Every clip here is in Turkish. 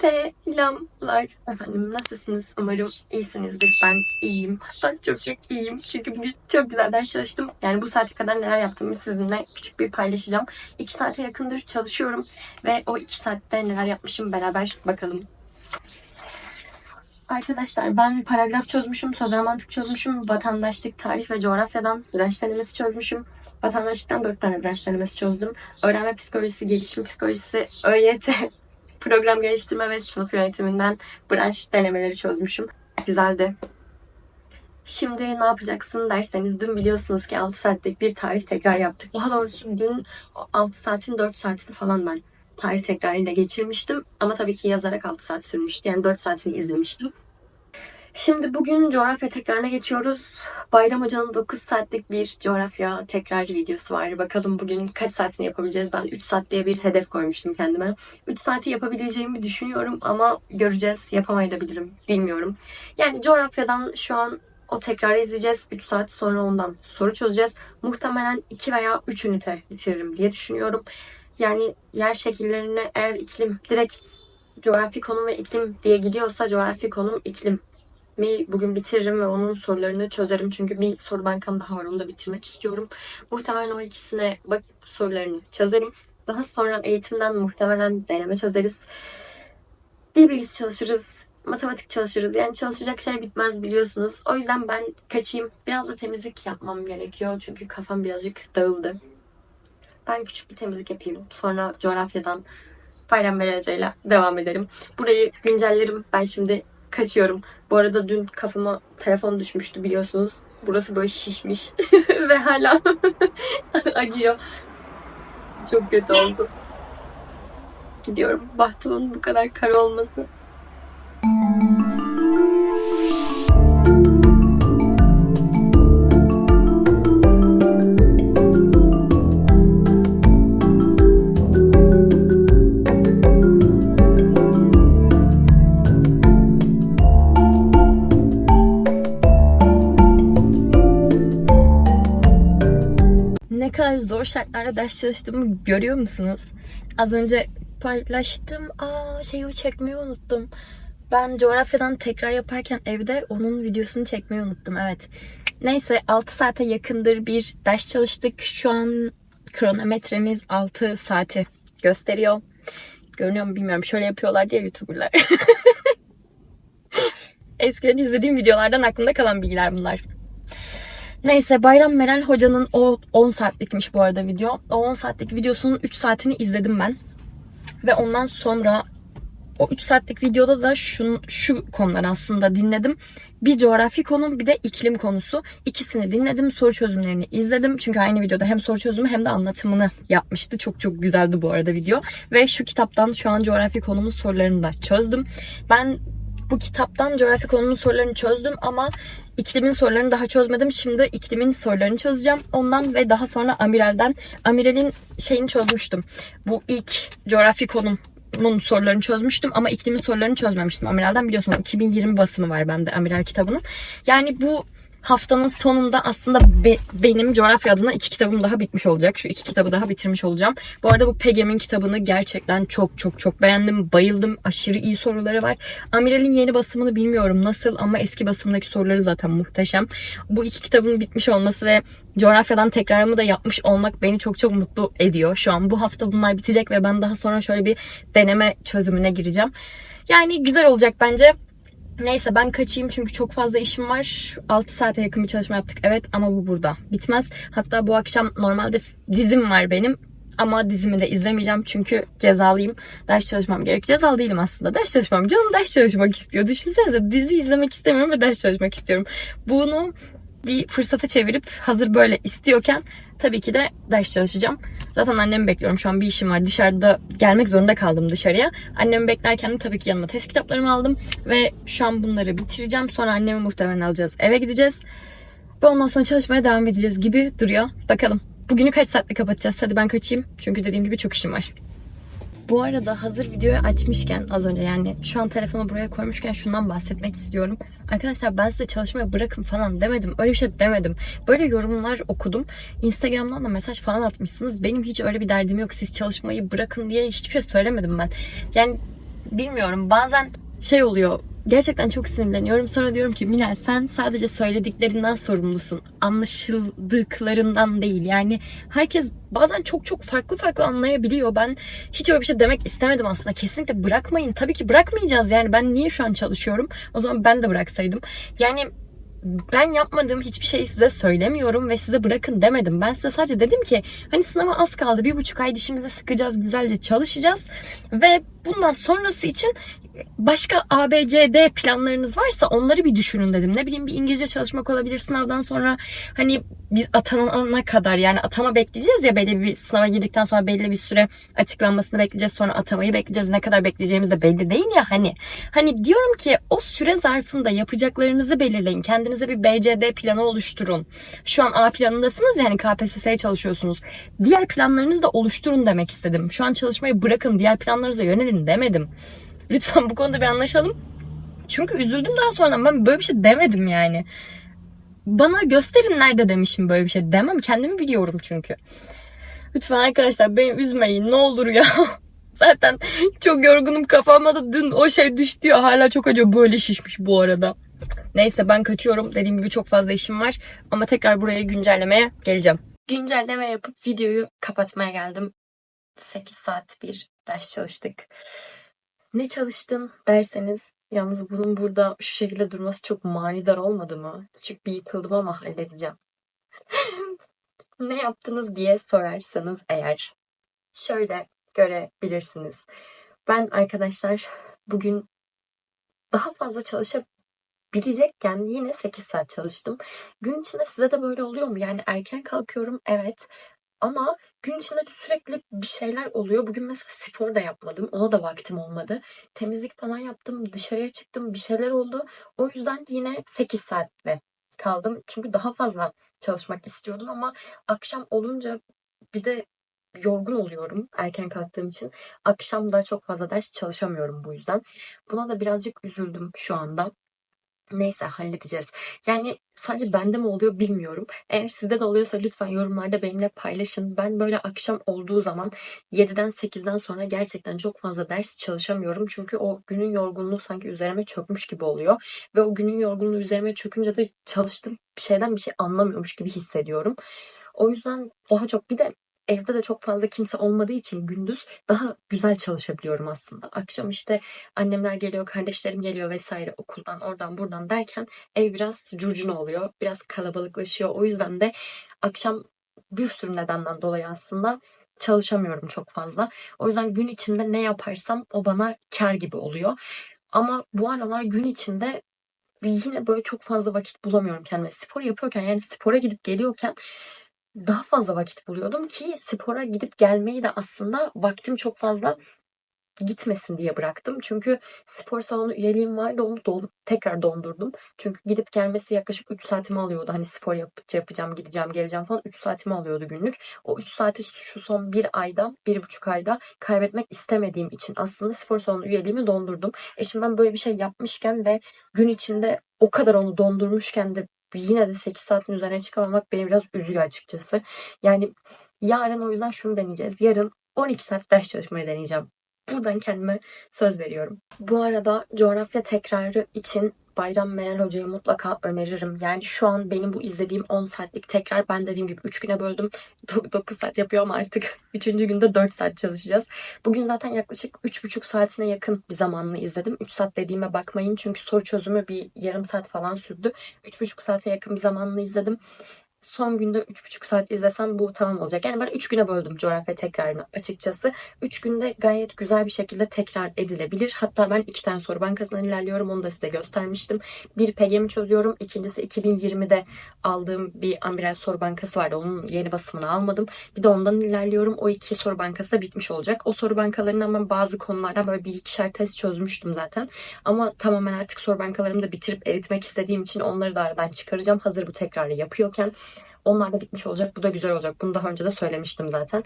Selamlar efendim nasılsınız? Umarım iyisinizdir. Ben iyiyim. Hatta çok çok iyiyim. Çünkü bugün çok güzel ders çalıştım. Yani bu saate kadar neler yaptığımı sizinle küçük bir paylaşacağım. İki saate yakındır çalışıyorum. Ve o iki saatte neler yapmışım beraber bakalım. Arkadaşlar ben paragraf çözmüşüm, sözel mantık çözmüşüm, vatandaşlık, tarih ve coğrafyadan branş denemesi çözmüşüm. Vatandaşlıktan 4 tane branş denemesi çözdüm. Öğrenme psikolojisi, gelişim psikolojisi, ÖYT, program geliştirme ve sınıf yönetiminden branş denemeleri çözmüşüm. Güzeldi. Şimdi ne yapacaksın derseniz dün biliyorsunuz ki 6 saatlik bir tarih tekrar yaptık. Daha doğrusu dün 6 saatin 4 saatini falan ben tarih tekrarıyla geçirmiştim. Ama tabii ki yazarak 6 saat sürmüştü. Yani 4 saatini izlemiştim. Şimdi bugün coğrafya tekrarına geçiyoruz. Bayram Hoca'nın 9 saatlik bir coğrafya tekrar videosu var. Bakalım bugün kaç saatini yapabileceğiz. Ben 3 saat diye bir hedef koymuştum kendime. 3 saati yapabileceğimi düşünüyorum ama göreceğiz. Yapamayabilirim. Bilmiyorum. Yani coğrafyadan şu an o tekrarı izleyeceğiz. 3 saat sonra ondan soru çözeceğiz. Muhtemelen 2 veya 3 ünite bitiririm diye düşünüyorum. Yani yer şekillerini eğer iklim direkt coğrafi konum ve iklim diye gidiyorsa coğrafi konum iklim mi bugün bitiririm ve onun sorularını çözerim. Çünkü bir soru bankam daha var onu da bitirmek istiyorum. Muhtemelen o ikisine bakıp sorularını çözerim. Daha sonra eğitimden muhtemelen deneme çözeriz. Dil bilgisi çalışırız. Matematik çalışırız. Yani çalışacak şey bitmez biliyorsunuz. O yüzden ben kaçayım. Biraz da temizlik yapmam gerekiyor. Çünkü kafam birazcık dağıldı. Ben küçük bir temizlik yapayım. Sonra coğrafyadan Bayram ile devam ederim. Burayı güncellerim. Ben şimdi kaçıyorum. Bu arada dün kafama telefon düşmüştü biliyorsunuz. Burası böyle şişmiş ve hala acıyor. Çok kötü oldu. Gidiyorum. Bahtımın bu kadar kara olması. Ne kadar zor şartlarda ders çalıştığımı görüyor musunuz? Az önce paylaştım. Aa şeyi çekmeyi unuttum. Ben coğrafyadan tekrar yaparken evde onun videosunu çekmeyi unuttum. Evet. Neyse 6 saate yakındır bir ders çalıştık. Şu an kronometremiz 6 saati gösteriyor. Görünüyor mu bilmiyorum. Şöyle yapıyorlar diye YouTuber'lar. Eskiden izlediğim videolardan aklımda kalan bilgiler bunlar. Neyse Bayram Meral Hoca'nın o 10 saatlikmiş bu arada video. O 10 saatlik videosunun 3 saatini izledim ben. Ve ondan sonra o 3 saatlik videoda da şu, şu konular aslında dinledim. Bir coğrafi konu bir de iklim konusu. İkisini dinledim. Soru çözümlerini izledim. Çünkü aynı videoda hem soru çözümü hem de anlatımını yapmıştı. Çok çok güzeldi bu arada video. Ve şu kitaptan şu an coğrafi konumuz sorularını da çözdüm. Ben bu kitaptan coğrafi konunun sorularını çözdüm ama iklimin sorularını daha çözmedim. Şimdi iklimin sorularını çözeceğim ondan ve daha sonra Amiral'den. Amiral'in şeyini çözmüştüm. Bu ilk coğrafi konumun sorularını çözmüştüm ama iklimin sorularını çözmemiştim. Amiral'den biliyorsunuz 2020 basımı var bende Amiral kitabının. Yani bu haftanın sonunda aslında be- benim coğrafya adına iki kitabım daha bitmiş olacak. Şu iki kitabı daha bitirmiş olacağım. Bu arada bu Pegem'in kitabını gerçekten çok çok çok beğendim. Bayıldım. Aşırı iyi soruları var. Amiral'in yeni basımını bilmiyorum nasıl ama eski basımdaki soruları zaten muhteşem. Bu iki kitabın bitmiş olması ve coğrafyadan tekrarımı da yapmış olmak beni çok çok mutlu ediyor. Şu an bu hafta bunlar bitecek ve ben daha sonra şöyle bir deneme çözümüne gireceğim. Yani güzel olacak bence. Neyse ben kaçayım çünkü çok fazla işim var. 6 saate yakın bir çalışma yaptık evet ama bu burada. Bitmez. Hatta bu akşam normalde dizim var benim. Ama dizimi de izlemeyeceğim çünkü cezalıyım. Ders çalışmam gerek. Cezalı değilim aslında. Ders çalışmam. Canım ders çalışmak istiyor. Düşünsenize dizi izlemek istemiyorum ve ders çalışmak istiyorum. Bunu bir fırsata çevirip hazır böyle istiyorken tabii ki de ders çalışacağım. Zaten annemi bekliyorum. Şu an bir işim var. Dışarıda gelmek zorunda kaldım dışarıya. Annemi beklerken de tabii ki yanıma test kitaplarımı aldım. Ve şu an bunları bitireceğim. Sonra annemi muhtemelen alacağız. Eve gideceğiz. Ve ondan sonra çalışmaya devam edeceğiz gibi duruyor. Bakalım. Bugünü kaç saatte kapatacağız? Hadi ben kaçayım. Çünkü dediğim gibi çok işim var. Bu arada hazır videoyu açmışken az önce yani şu an telefonu buraya koymuşken şundan bahsetmek istiyorum. Arkadaşlar ben size çalışmaya bırakın falan demedim. Öyle bir şey demedim. Böyle yorumlar okudum. Instagram'dan da mesaj falan atmışsınız. Benim hiç öyle bir derdim yok. Siz çalışmayı bırakın diye hiçbir şey söylemedim ben. Yani bilmiyorum bazen şey oluyor gerçekten çok sinirleniyorum. Sonra diyorum ki Minel sen sadece söylediklerinden sorumlusun. Anlaşıldıklarından değil. Yani herkes bazen çok çok farklı farklı anlayabiliyor. Ben hiç öyle bir şey demek istemedim aslında. Kesinlikle bırakmayın. Tabii ki bırakmayacağız yani. Ben niye şu an çalışıyorum? O zaman ben de bıraksaydım. Yani ben yapmadığım hiçbir şeyi size söylemiyorum ve size bırakın demedim. Ben size sadece dedim ki hani sınava az kaldı. Bir buçuk ay dişimize sıkacağız, güzelce çalışacağız. Ve bundan sonrası için başka A, B, C, D planlarınız varsa onları bir düşünün dedim. Ne bileyim bir İngilizce çalışmak olabilir sınavdan sonra hani biz atanana kadar yani atama bekleyeceğiz ya belli bir sınava girdikten sonra belli bir süre açıklanmasını bekleyeceğiz sonra atamayı bekleyeceğiz. Ne kadar bekleyeceğimiz de belli değil ya hani. Hani diyorum ki o süre zarfında yapacaklarınızı belirleyin. Kendinize bir BCD planı oluşturun. Şu an A planındasınız yani KPSS'ye çalışıyorsunuz. Diğer planlarınızı da oluşturun demek istedim. Şu an çalışmayı bırakın diğer planlarınıza yönelin demedim. Lütfen bu konuda bir anlaşalım. Çünkü üzüldüm daha sonra ben böyle bir şey demedim yani. Bana gösterin nerede demişim böyle bir şey demem. Kendimi biliyorum çünkü. Lütfen arkadaşlar beni üzmeyin ne olur ya. Zaten çok yorgunum kafama da dün o şey düştü ya hala çok acı böyle şişmiş bu arada. Neyse ben kaçıyorum. Dediğim gibi çok fazla işim var. Ama tekrar buraya güncellemeye geleceğim. Güncelleme yapıp videoyu kapatmaya geldim. 8 saat bir ders çalıştık. Ne çalıştım derseniz yalnız bunun burada şu şekilde durması çok manidar olmadı mı? Küçük bir yıkıldım ama halledeceğim. ne yaptınız diye sorarsanız eğer şöyle görebilirsiniz. Ben arkadaşlar bugün daha fazla çalışabilecekken yine 8 saat çalıştım. Gün içinde size de böyle oluyor mu? Yani erken kalkıyorum evet ama gün içinde sürekli bir şeyler oluyor. Bugün mesela spor da yapmadım. Ona da vaktim olmadı. Temizlik falan yaptım. Dışarıya çıktım. Bir şeyler oldu. O yüzden yine 8 saatle kaldım. Çünkü daha fazla çalışmak istiyordum ama akşam olunca bir de yorgun oluyorum erken kalktığım için. Akşam da çok fazla ders çalışamıyorum bu yüzden. Buna da birazcık üzüldüm şu anda. Neyse halledeceğiz. Yani sadece bende mi oluyor bilmiyorum. Eğer sizde de oluyorsa lütfen yorumlarda benimle paylaşın. Ben böyle akşam olduğu zaman 7'den 8'den sonra gerçekten çok fazla ders çalışamıyorum. Çünkü o günün yorgunluğu sanki üzerime çökmüş gibi oluyor. Ve o günün yorgunluğu üzerime çökünce de çalıştığım şeyden bir şey anlamıyormuş gibi hissediyorum. O yüzden daha çok bir de evde de çok fazla kimse olmadığı için gündüz daha güzel çalışabiliyorum aslında. Akşam işte annemler geliyor, kardeşlerim geliyor vesaire okuldan oradan buradan derken ev biraz curcuna oluyor. Biraz kalabalıklaşıyor. O yüzden de akşam bir sürü nedenden dolayı aslında çalışamıyorum çok fazla. O yüzden gün içinde ne yaparsam o bana kar gibi oluyor. Ama bu aralar gün içinde yine böyle çok fazla vakit bulamıyorum kendime. Spor yapıyorken yani spora gidip geliyorken daha fazla vakit buluyordum ki spora gidip gelmeyi de aslında vaktim çok fazla gitmesin diye bıraktım. Çünkü spor salonu üyeliğim vardı onu dolu, tekrar dondurdum. Çünkü gidip gelmesi yaklaşık 3 saatimi alıyordu. Hani spor yap yapacağım, gideceğim, geleceğim falan 3 saatimi alıyordu günlük. O 3 saati şu son bir ayda, bir buçuk ayda kaybetmek istemediğim için aslında spor salonu üyeliğimi dondurdum. E şimdi ben böyle bir şey yapmışken ve gün içinde o kadar onu dondurmuşken de yine de 8 saatin üzerine çıkamamak beni biraz üzüyor açıkçası. Yani yarın o yüzden şunu deneyeceğiz. Yarın 12 saat ders çalışmayı deneyeceğim. Buradan kendime söz veriyorum. Bu arada coğrafya tekrarı için Bayram Meral Hoca'yı mutlaka öneririm. Yani şu an benim bu izlediğim 10 saatlik tekrar ben dediğim gibi 3 güne böldüm. 9 saat yapıyorum artık. 3. günde 4 saat çalışacağız. Bugün zaten yaklaşık 3,5 saatine yakın bir zamanını izledim. 3 saat dediğime bakmayın çünkü soru çözümü bir yarım saat falan sürdü. 3,5 saate yakın bir zamanını izledim son günde 3,5 saat izlesem bu tamam olacak. Yani ben 3 güne böldüm coğrafya tekrarını açıkçası. 3 günde gayet güzel bir şekilde tekrar edilebilir. Hatta ben 2 tane soru bankasından ilerliyorum. Onu da size göstermiştim. Bir PGM'i çözüyorum. İkincisi 2020'de aldığım bir amiral soru bankası vardı. Onun yeni basımını almadım. Bir de ondan ilerliyorum. O iki soru bankası da bitmiş olacak. O soru bankalarından ben bazı konulardan böyle bir ikişer test çözmüştüm zaten. Ama tamamen artık soru bankalarımı da bitirip eritmek istediğim için onları da aradan çıkaracağım. Hazır bu tekrarı yapıyorken. Onlar da bitmiş olacak. Bu da güzel olacak. Bunu daha önce de söylemiştim zaten.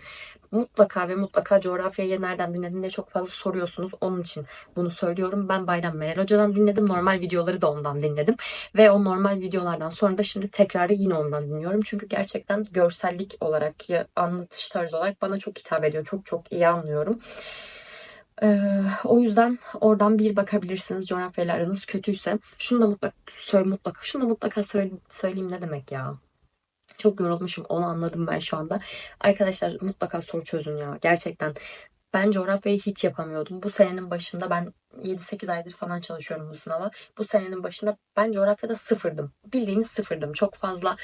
Mutlaka ve mutlaka coğrafyayı nereden dinledin diye çok fazla soruyorsunuz. Onun için bunu söylüyorum. Ben Bayram Meral Hoca'dan dinledim. Normal videoları da ondan dinledim. Ve o normal videolardan sonra da şimdi tekrarı yine ondan dinliyorum. Çünkü gerçekten görsellik olarak ya anlatış tarzı olarak bana çok hitap ediyor. Çok çok iyi anlıyorum. Ee, o yüzden oradan bir bakabilirsiniz coğrafyayla aranız kötüyse. Şunu da mutlaka söyle mutlaka şunu da mutlaka söyle, söyleyeyim ne demek ya. Çok yorulmuşum onu anladım ben şu anda. Arkadaşlar mutlaka soru çözün ya. Gerçekten ben coğrafyayı hiç yapamıyordum. Bu senenin başında ben 7-8 aydır falan çalışıyorum bu sınava. Bu senenin başında ben coğrafyada sıfırdım. Bildiğiniz sıfırdım. Çok fazla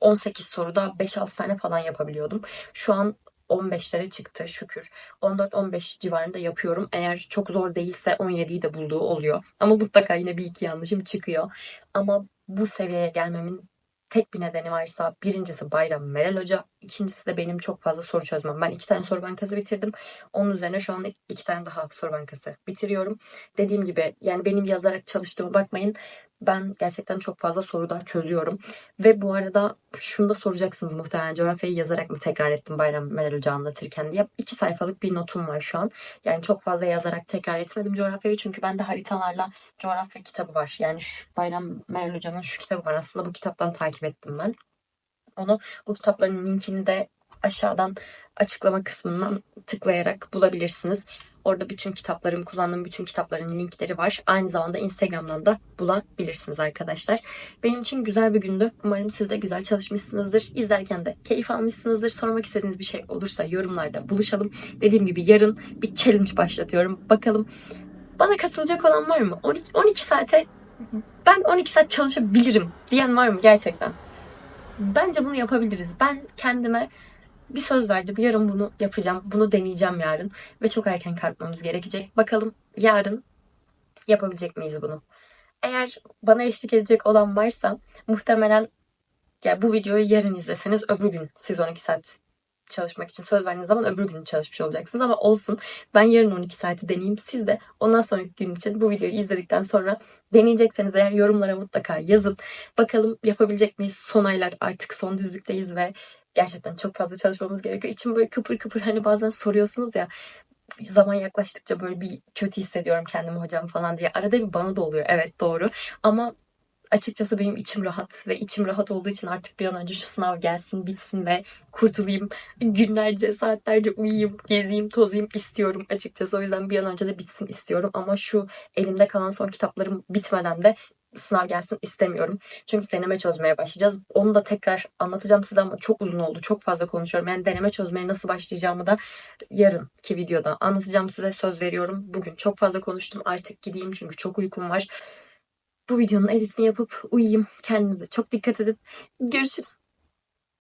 18 soruda 5-6 tane falan yapabiliyordum. Şu an 15'lere çıktı şükür. 14-15 civarında yapıyorum. Eğer çok zor değilse 17'yi de bulduğu oluyor. Ama mutlaka yine bir iki yanlışım çıkıyor. Ama bu seviyeye gelmemin tek bir nedeni varsa birincisi Bayram Meral Hoca, ikincisi de benim çok fazla soru çözmem. Ben iki tane soru bankası bitirdim. Onun üzerine şu an iki tane daha soru bankası bitiriyorum. Dediğim gibi yani benim yazarak çalıştığıma bakmayın. Ben gerçekten çok fazla soruda çözüyorum. Ve bu arada şunu da soracaksınız muhtemelen coğrafyayı yazarak mı tekrar ettim Bayram Meral Hoca anlatırken diye. iki sayfalık bir notum var şu an. Yani çok fazla yazarak tekrar etmedim coğrafyayı çünkü bende haritalarla coğrafya kitabı var. Yani şu Bayram Meral Hoca'nın şu kitabı var. Aslında bu kitaptan takip ettim ben. Onu bu kitapların linkini de aşağıdan açıklama kısmından tıklayarak bulabilirsiniz. Orada bütün kitaplarım, kullandığım bütün kitapların linkleri var. Aynı zamanda Instagram'dan da bulabilirsiniz arkadaşlar. Benim için güzel bir gündü. Umarım siz de güzel çalışmışsınızdır. İzlerken de keyif almışsınızdır. Sormak istediğiniz bir şey olursa yorumlarda buluşalım. Dediğim gibi yarın bir challenge başlatıyorum. Bakalım bana katılacak olan var mı? 12, 12 saate ben 12 saat çalışabilirim diyen var mı gerçekten? Bence bunu yapabiliriz. Ben kendime bir söz verdim. Yarın bunu yapacağım. Bunu deneyeceğim yarın. Ve çok erken kalkmamız gerekecek. Bakalım yarın yapabilecek miyiz bunu? Eğer bana eşlik edecek olan varsa muhtemelen ya bu videoyu yarın izleseniz öbür gün siz 12 saat çalışmak için söz verdiğiniz zaman öbür gün çalışmış olacaksınız ama olsun. Ben yarın 12 saati deneyeyim. Siz de ondan sonraki gün için bu videoyu izledikten sonra deneyecekseniz eğer yorumlara mutlaka yazın. Bakalım yapabilecek miyiz? Son aylar artık son düzlükteyiz ve gerçekten çok fazla çalışmamız gerekiyor. İçim böyle kıpır kıpır hani bazen soruyorsunuz ya zaman yaklaştıkça böyle bir kötü hissediyorum kendimi hocam falan diye. Arada bir bana da oluyor. Evet doğru. Ama açıkçası benim içim rahat ve içim rahat olduğu için artık bir an önce şu sınav gelsin, bitsin ve kurtulayım. Günlerce, saatlerce uyuyayım, gezeyim, tozayım istiyorum açıkçası. O yüzden bir an önce de bitsin istiyorum. Ama şu elimde kalan son kitaplarım bitmeden de sınav gelsin istemiyorum. Çünkü deneme çözmeye başlayacağız. Onu da tekrar anlatacağım size ama çok uzun oldu. Çok fazla konuşuyorum. Yani deneme çözmeye nasıl başlayacağımı da yarınki videoda anlatacağım size. Söz veriyorum. Bugün çok fazla konuştum. Artık gideyim çünkü çok uykum var. Bu videonun editini yapıp uyuyayım. Kendinize çok dikkat edin. Görüşürüz.